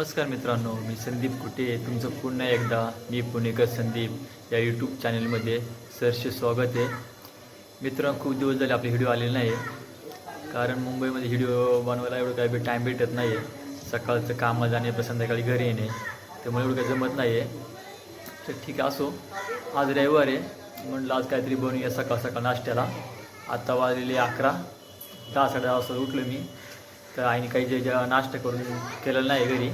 नमस्कार मित्रांनो मी संदीप कुटे. तुमचं पुन्हा एकदा मी पुणेकर संदीप या यूट्यूब चॅनलमध्ये सरसे स्वागत आहे. मित्रांनो खूप दिवस झाले आपले व्हिडिओ आलेले नाही कारण मुंबईमध्ये व्हिडिओ बनवायला एवढं काही बी टाईम भेटत नाही आहे सकाळचं कामाला जाणे पण संध्याकाळी घरी येणे त्यामुळे एवढं काही जमत नाही आहे तर ठीक आहे असो. आज रविवार आहे. म्हणलं आज काहीतरी बनवूया सकाळ सकाळ नाश्त्याला. आत्ता वाजलेले अकरा. दहा साडे दहा वाजता उठलो मी. तर आईने काही जे ज्या नाश्ता करून केलेलं नाही घरी.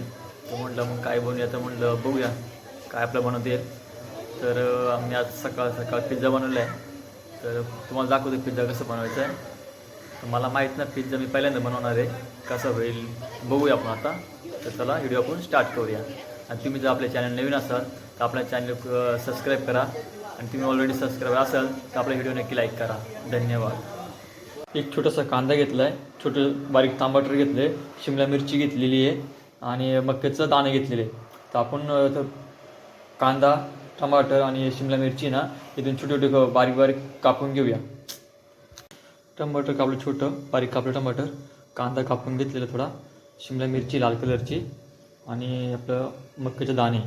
तर म्हटलं मग काय बनवूया? तर म्हटलं बघूया काय आपलं बनवता. येईल तर आम्ही आज सकाळ सकाळ पिझ्झा बनवला आहे. तर तुम्हाला दाखवतो पिझ्झा कसं बनवायचं आहे. तर मला माहीत ना पिझ्झा मी पहिल्यांदा बनवणार आहे. कसं होईल बघूया आपण आता. तर चला व्हिडिओ आपण स्टार्ट करूया. आणि तुम्ही जर आपल्या चॅनल नवीन असाल तर आपल्या चॅनल सबस्क्राईब करा. आणि तुम्ही ऑलरेडी सबस्क्राईब असाल तर आपल्या व्हिडिओ नक्की लाईक करा. धन्यवाद. एक छोटासा कांदा घेतला आहे छोटं बारीक तांबटर घेतलं आहे शिमला मिरची घेतलेली आहे आणि मक्याचं दाणे घेतलेले तर आपण तर कांदा टमाटर आणि शिमला मिरची ना इथून छोटे छोटे बारीक बारीक कापून घेऊया. टमाटर कापलं छोटं बारीक कापलं टमाटर. कांदा कापून घेतलेला थोडा शिमला मिरची लाल कलरची आणि आपलं मक्याचे दाणे.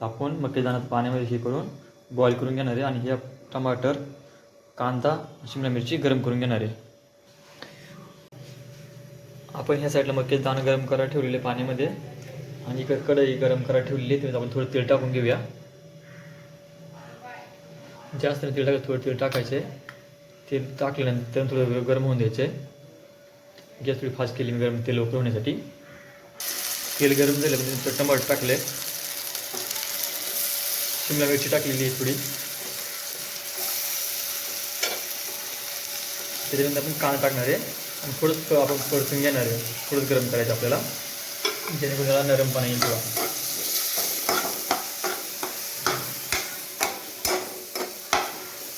तर आपण मक्याच्या दाण्यात पाण्यामध्ये हे करून बॉईल करून घेणार आहे आणि हे टमाटर कांदा शिमला मिरची गरम करून घेणार आहे. आपण ह्या साईडला मक्के दाणं गरम करायला ठेवलेले पाण्यामध्ये. आणि इकडे कढई गरम करायला ठेवलेली आहे. आपण थोडं तेल टाकून घेऊया. जास्त तेल टाकायचं थोडं तेल टाकायचे तेल टाकल्यानंतर थोडं गरम होऊन द्यायचे गॅस थोडी फास्ट केली मी गरम तेल लवकर होण्यासाठी तेल गरम झालं म्हणजे नंतर टमाटर टाकले. शिमला मिरची टाकलेली आहे थोडी. त्याच्यानंतर आपण कांदा टाकणार आहे. आणि थोडंच आपण परतून घेणार आहे. थोडंच गरम करायचं आपल्याला. जेणेकरून त्याला नरमपणा येईल किंवा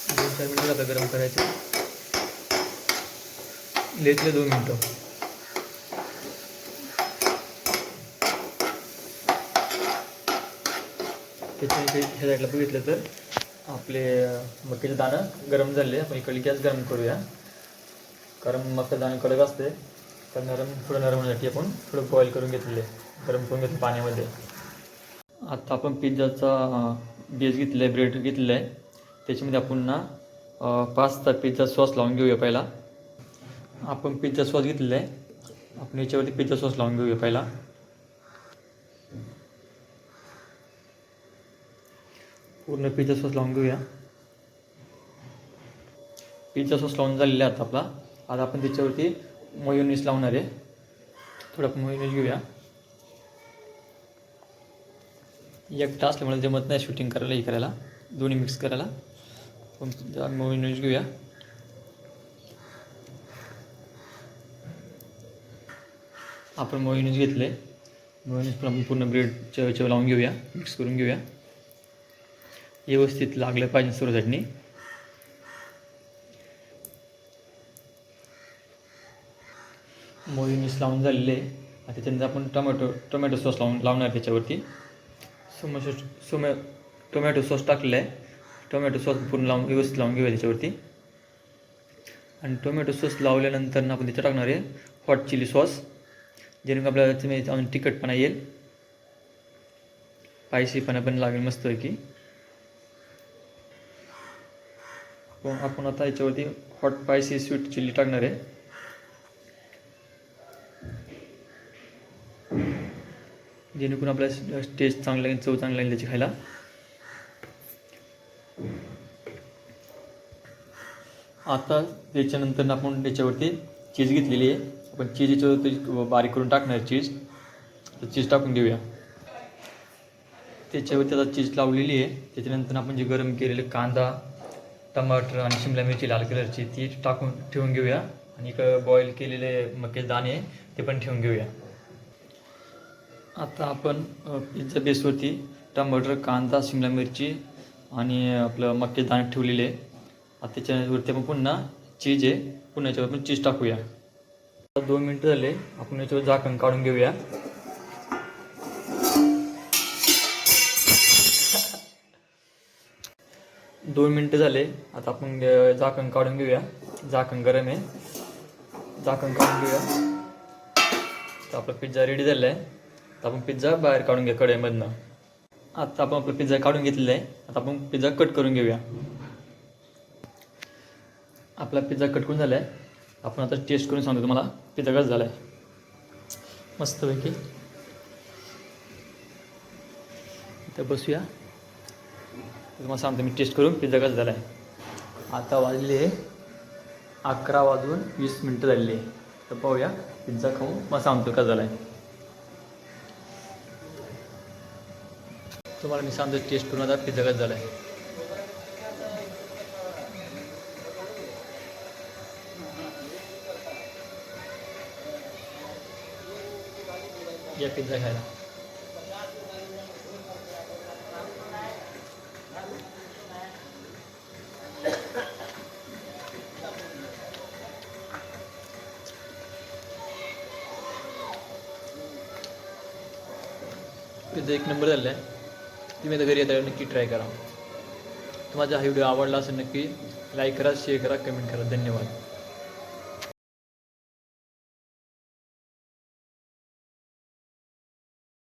दोन चार मिनटं आता गरम करायचं. लेतले दोन मिनटं. त्याच्या ह्या साईडला बघितलं तर आपले मक्याचे दाणं गरम झाले. आपण इकडली गॅस गरम करूया. कारण मस्त दाणे कडक असते. तर नरम थोडं नरम होण्यासाठी आपण थोडं बॉईल करून घेतलेले गरम करून घेतलं पाण्यामध्ये. आता आपण पिझ्झाचा बेस घेतला आहे ब्रेड घेतलेला आहे. त्याच्यामध्ये आपण ना पास्ता पिझ्झा सॉस लावून घेऊया पहिला. आपण पिझ्झा सॉस घेतलेला आहे. आपण याच्यावरती पिझ्झा सॉस लावून घेऊया पहिला. पूर्ण पिझ्झा सॉस लावून घेऊया. पिझ्झा सॉस लावून झालेला आहे आता आपला. आता आपण त्याच्यावरती मयोनीस लावणार आहे. थोडं आपण घेऊया. एकटा असल्यामुळे जमत नाही शूटिंग करायला हे करायला. दोन्ही मिक्स करायला. पण मोयोनीस घेऊया. आपण मोयोनीस घेतले मयोनीस पण आपण पूर्ण ब्रेडच्या चव लावून घेऊया. मिक्स करून घेऊया. व्यवस्थित लागलं पाहिजे सर्व चटणी मोहिनीस लावून झालेले आहे. आता त्याच्यानंतर आपण टोमॅटो टोमॅटो सॉस लावून लावणार त्याच्यावरती. सोमा सॉस टोमॅटो सॉस टाकलेलं आहे. टोमॅटो सॉस पूर्ण लावून व्यवस्थित लावून घेऊया त्याच्यावरती. आणि टोमॅटो सॉस लावल्यानंतर ना आपण त्याच्यात टाकणार आहे हॉट चिली सॉस जेणेकरून आपल्याला त्याच्यामध्ये अजून तिखटपणा येईल. स्पायसीपणा पण लागेल मस्त की आपण आता याच्यावरती हॉट स्पायसी स्वीट चिल्ली टाकणार आहे. जेणेकरून आपल्याला टेस्ट चांगला येईल चव चांगला येईल त्याची खायला. आता त्याच्यानंतर आपण त्याच्यावरती चीज घेतलेली आहे. आपण चीज याच्यावरती बारीक करून टाकणार चीज चीज टाकून घेऊया त्याच्यावरती आता चीज लावलेली आहे. त्याच्यानंतर आपण जे गरम केलेले कांदा टमाटर आणि शिमला मिरची लाल कलरची ती टाकून ठेवून घेऊया. आणि एक बॉईल केलेले मके दाणे ते पण ठेवून घेऊया. आता आपण पिझ्झा बेसवरती टमाटर कांदा शिमला मिरची आणि आपलं मक्के दाणे ठेवलेले. आहे आता त्याच्यावरती आपण पुन्हा चीज आहे. पुन्हा याच्यावर पण चीज टाकूया. आता दोन मिनटं झाले. आपण याच्यावर झाकण काढून घेऊया. दोन मिनटं झाले. आता आपण झाकण काढून घेऊया. झाकण गरम आहे. झाकण काढून घेऊया. तर आपला पिझ्झा रेडी झाला आहे आता आपण पिझ्झा बाहेर काढून घ्या कढईमधनं. आता आपण आपला पिझ्झा काढून घेतलेला आहे. आता आपण पिझ्झा कट करून घेऊया. आपला पिझ्झा कट करून झाला आहे आपण आता टेस्ट करून सांगतो तुम्हाला. पिझ्झा कसा झाला आहे मस्तपैकी. इथं बसूया. तुम्हाला सांगतो मी टेस्ट करून पिझ्झा कसा झाला आहे आता वाजले अकरा वाजून वीस मिनटं झालेली. आहे तर पाहूया पिझ्झा खाऊन. मला सांगतो कसा झाला आहे तुम्हाला मी सांगतो टेस्ट करून आता पिझ्झा झाला आहे या पिझ्झा खायला पिझ्झा एक नंबर झाला आहे तुम्ही आता घरी येता नक्की ट्राय करा. तुम्हाला हा व्हिडिओ आवडला असेल नक्की लाईक करा शेअर करा कमेंट करा. धन्यवाद.